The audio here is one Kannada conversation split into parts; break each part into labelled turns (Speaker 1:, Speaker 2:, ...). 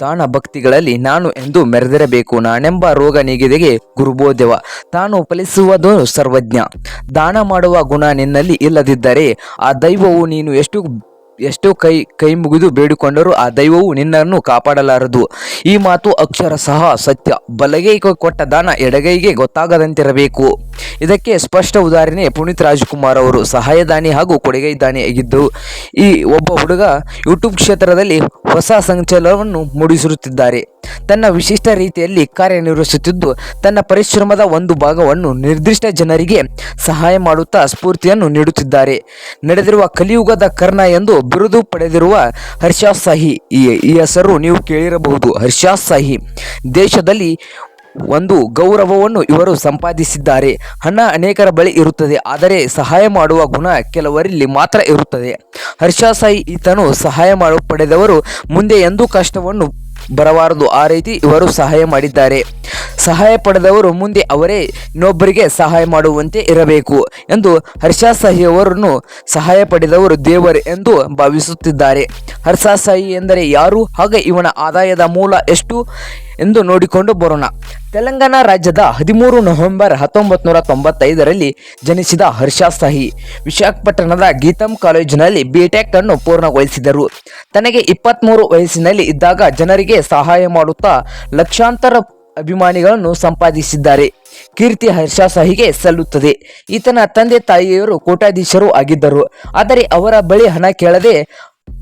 Speaker 1: ದಾನ ಭಕ್ತಿಗಳಲ್ಲಿ ನಾನು ಎಂದು ಮೆರೆದಿರಬೇಕು. ನಾನೆಂಬ ರೋಗ ನೀಗಿದೆಗೆ ಗುರುಬೋಧೆವ ತಾನು ಫಲಿಸುವುದು ಸರ್ವಜ್ಞ. ದಾನ ಮಾಡುವ ಗುಣ ನಿನ್ನಲ್ಲಿ ಇಲ್ಲದಿದ್ದರೆ ಆ ದೈವವು ನೀನು ಎಷ್ಟು, ಎಷ್ಟೋ ಕೈ ಕೈ ಮುಗಿದು ಬೇಡಿಕೊಂಡರೂ ಆ ದೈವವು ನಿನ್ನನ್ನು ಕಾಪಾಡಲಾರದು. ಈ ಮಾತು ಅಕ್ಷರ ಸಹ ಸತ್ಯ. ಬಲಗೈ ಕೊಟ್ಟ ದಾನ ಎಡಗೈಗೆ ಗೊತ್ತಾಗದಂತಿರಬೇಕು. ಇದಕ್ಕೆ ಸ್ಪಷ್ಟ ಉದಾಹರಣೆ ಪುನೀತ್ ರಾಜ್ಕುಮಾರ್ ಅವರು. ಸಹಾಯದಾನಿ ಹಾಗೂ ಕೊಡುಗೈ ದಾನಿ ಆಗಿದ್ದು, ಈ ಒಬ್ಬ ಹುಡುಗ ಯೂಟ್ಯೂಬ್ ಕ್ಷೇತ್ರದಲ್ಲಿ ಹೊಸ ಸಂಚಲನವನ್ನು ಮೂಡಿಸಿರುತ್ತಿದ್ದಾರೆ ತನ್ನ ವಿಶಿಷ್ಟ ರೀತಿಯಲ್ಲಿ ಕಾರ್ಯನಿರ್ವಹಿಸುತ್ತಿದ್ದು, ತನ್ನ ಪರಿಶ್ರಮದ ಒಂದು ಭಾಗವನ್ನು ನಿರ್ದಿಷ್ಟ ಜನರಿಗೆ ಸಹಾಯ ಮಾಡುತ್ತಾ ಸ್ಫೂರ್ತಿಯನ್ನು ನೀಡುತ್ತಿದ್ದಾರೆ. ನಡೆದಿರುವ ಕಲಿಯುಗದ ಕರ್ಣ ಎಂದು ಬಿರುದು ಪಡೆದಿರುವ ಹರ್ಷಾಸಾಹಿ ಈ ಹೆಸರು ನೀವು ಕೇಳಿರಬಹುದು. ಹರ್ಷಾಸಾಹಿ ದೇಶದಲ್ಲಿ ಒಂದು ಗೌರವವನ್ನು ಇವರು ಸಂಪಾದಿಸಿದ್ದಾರೆ. ಹಣ ಅನೇಕರ ಬಳಿ ಇರುತ್ತದೆ, ಆದರೆ ಸಹಾಯ ಮಾಡುವ ಗುಣ ಕೆಲವರಲ್ಲಿ ಮಾತ್ರ ಇರುತ್ತದೆ. ಹರ್ಷಾ ಸಾಯಿ ಈತನು ಸಹಾಯ ಮಾಡ ಪಡೆದವರು ಮುಂದೆ ಎಂದೂ ಕಷ್ಟವನ್ನು ಬರಬಾರದು. ಆ ರೀತಿ ಇವರು ಸಹಾಯ ಮಾಡಿದ್ದಾರೆ. ಸಹಾಯ ಪಡೆದವರು ಮುಂದೆ ಅವರೇ ಇನ್ನೊಬ್ಬರಿಗೆ ಸಹಾಯ ಮಾಡುವಂತೆ ಇರಬೇಕು ಎಂದು ಹರ್ಷ ಸಾಯಿ ಅವರನ್ನು ಸಹಾಯ ಪಡೆದವರು ದೇವರು ಎಂದು ಭಾವಿಸುತ್ತಿದ್ದಾರೆ. ಹರ್ಷಾ ಸಾಯಿ ಎಂದರೆ ಯಾರು? ಹಾಗೆ ಇವನ ಆದಾಯದ ಮೂಲ ಎಷ್ಟು? ಎಂದು ನೋಡಿಕೊಂಡು ಬರೋಣ. ತೆಲಂಗಾಣ ರಾಜ್ಯದ ಹದಿಮೂರು ನವೆಂಬರ್ ಹತ್ತೊಂಬತ್ತು ನೂರ ತೊಂಬತ್ತೈದರಲ್ಲಿ ಜನಿಸಿದ ಹರ್ಷ ಸಾಹಿ ವಿಶಾಖಪಟ್ಟಣದ ಗೀತಂ ಕಾಲೇಜಿನಲ್ಲಿ ಬಿಟೆಕ್ ಅನ್ನು ಪೂರ್ಣಗೊಳಿಸಿದರು. ತನಗೆ ಇಪ್ಪತ್ತ್ಮೂರು ವಯಸ್ಸಿನಲ್ಲಿ ಇದ್ದಾಗ ಜನರಿಗೆ ಸಹಾಯ ಮಾಡುತ್ತಾ ಲಕ್ಷಾಂತರ ಅಭಿಮಾನಿಗಳನ್ನು ಸಂಪಾದಿಸಿದ್ದಾರೆ. ಕೀರ್ತಿ ಹರ್ಷಾ ಸಾಹಿಗೆ ಸಲ್ಲುತ್ತದೆ. ಈತನ ತಂದೆ ತಾಯಿಯವರು ಕೋಟಾಧೀಶರು ಆಗಿದ್ದರು. ಆದರೆ ಅವರ ಬಳಿ ಹಣ ಕೇಳದೆ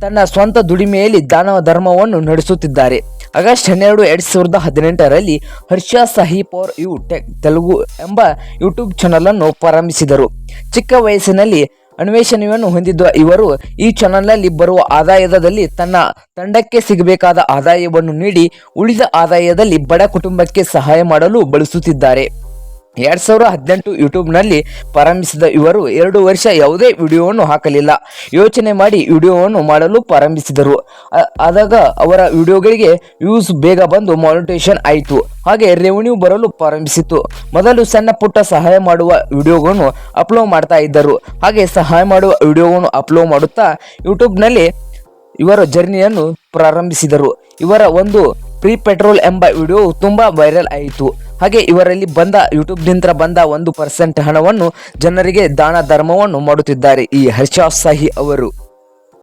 Speaker 1: ತನ್ನ ಸ್ವಂತ ದುಡಿಮೆಯಲ್ಲಿ ದಾನ ಧರ್ಮವನ್ನು ನಡೆಸುತ್ತಿದ್ದಾರೆ. ಆಗಸ್ಟ್ ಹನ್ನೆರಡು ಎರಡು ಸಾವಿರದ ಹದಿನೆಂಟರಲ್ಲಿ Harsha Sai for you tech Telugu ಎಂಬ ಯೂಟ್ಯೂಬ್ ಚಾನಲ್ ಅನ್ನು ಪ್ರಾರಂಭಿಸಿದರು. ಚಿಕ್ಕ ವಯಸ್ಸಿನಲ್ಲಿ ಅನ್ವೇಷಣೆಯನ್ನು ಹೊಂದಿದ್ದ ಇವರು ಈ ಚಾನಲ್ನಲ್ಲಿ ಬರುವ ಆದಾಯದಲ್ಲಿ ತನ್ನ ತಂಡಕ್ಕೆ ಸಿಗಬೇಕಾದ ಆದಾಯವನ್ನು ನೀಡಿ ಉಳಿದ ಆದಾಯದಲ್ಲಿ ಬಡ ಕುಟುಂಬಕ್ಕೆ ಸಹಾಯ ಮಾಡಲು ಬಳಸುತ್ತಿದ್ದಾರೆ. ಎರಡ್ ಸಾವಿರ ಹದಿನೆಂಟು ಯೂಟ್ಯೂಬ್ನಲ್ಲಿ ಪ್ರಾರಂಭಿಸಿದ ಇವರು ಎರಡು ವರ್ಷ ಯಾವುದೇ ವಿಡಿಯೋವನ್ನು ಹಾಕಲಿಲ್ಲ. ಯೋಚನೆ ಮಾಡಿ ವಿಡಿಯೋವನ್ನು ಮಾಡಲು ಪ್ರಾರಂಭಿಸಿದರು. ಆದಾಗ ಅವರ ವಿಡಿಯೋಗಳಿಗೆ ವ್ಯೂಸ್ ಬೇಗ ಬಂದು ಮಾನಿಟೇಷನ್ ಆಯಿತು. ಹಾಗೆ ರೆವಿನ್ಯೂ ಬರಲು ಪ್ರಾರಂಭಿಸಿತು ಮೊದಲು ಸಣ್ಣ ಪುಟ್ಟ ಸಹಾಯ ಮಾಡುವ ವಿಡಿಯೋಗಳನ್ನು ಅಪ್ಲೋಡ್ ಮಾಡ್ತಾ ಇದ್ದರು. ಹಾಗೆ ಸಹಾಯ ಮಾಡುವ ವಿಡಿಯೋವನ್ನು ಅಪ್ಲೋಡ್ ಮಾಡುತ್ತಾ ಯೂಟ್ಯೂಬ್ನಲ್ಲಿ ಇವರ ಜರ್ನಿಯನ್ನು ಪ್ರಾರಂಭಿಸಿದರು. ಇವರ ಒಂದು ಪ್ರೀ ಪೆಟ್ರೋಲ್ ಎಂಬ ವಿಡಿಯೋ ತುಂಬ ವೈರಲ್ ಆಯಿತು. ಹಾಗೆ ಇವರಲ್ಲಿ ಬಂದ ಯೂಟ್ಯೂಬ್ನಿಂದ ಬಂದ ಒಂದು ಪರ್ಸೆಂಟ್ ಹಣವನ್ನು ಜನರಿಗೆ ದಾನ ಧರ್ಮವನ್ನು ಮಾಡುತ್ತಿದ್ದಾರೆ ಈ ಹರ್ಷಾ ಸಾಹಿ ಅವರು.